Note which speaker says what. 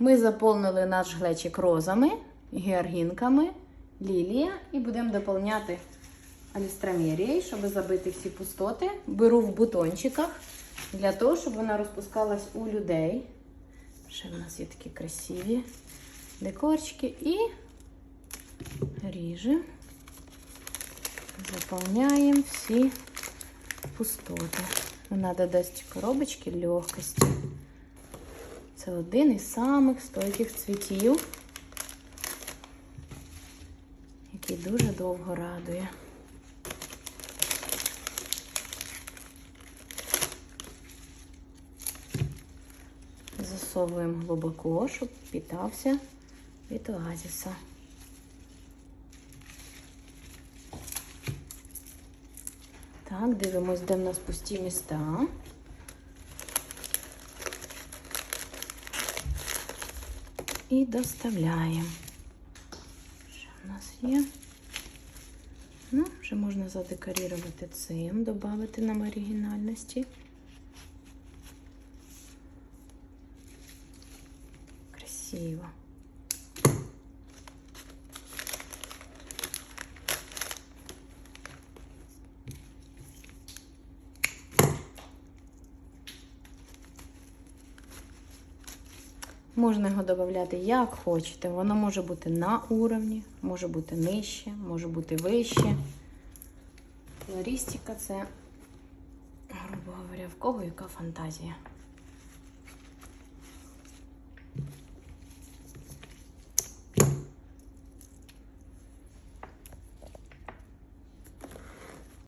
Speaker 1: Ми заповнили наш глечик розами, георгінками, лілія і будемо доповняти алістрамерією, щоб забити всі пустоти. Беру в бутончиках для того, щоб вона розпускалась у людей. Ще в нас є такі красиві декорчики і ріжемо, заповняємо всі пустоти. Вона додасть коробочки легкості. Це один із самих стойких цвітів, який дуже довго радує. Засовуємо глибоко, щоб питався від оазіса. Так, дивимось, де в нас пусті міста. І доставляємо. Що в нас є? Ну, вже можна задекорувати цим, додати нам оригінальності. Красиво. Можна його додати як хочете. Воно може бути на уровні, може бути нижче, може бути вище. Флористика це, грубо говоря, в кого яка фантазія.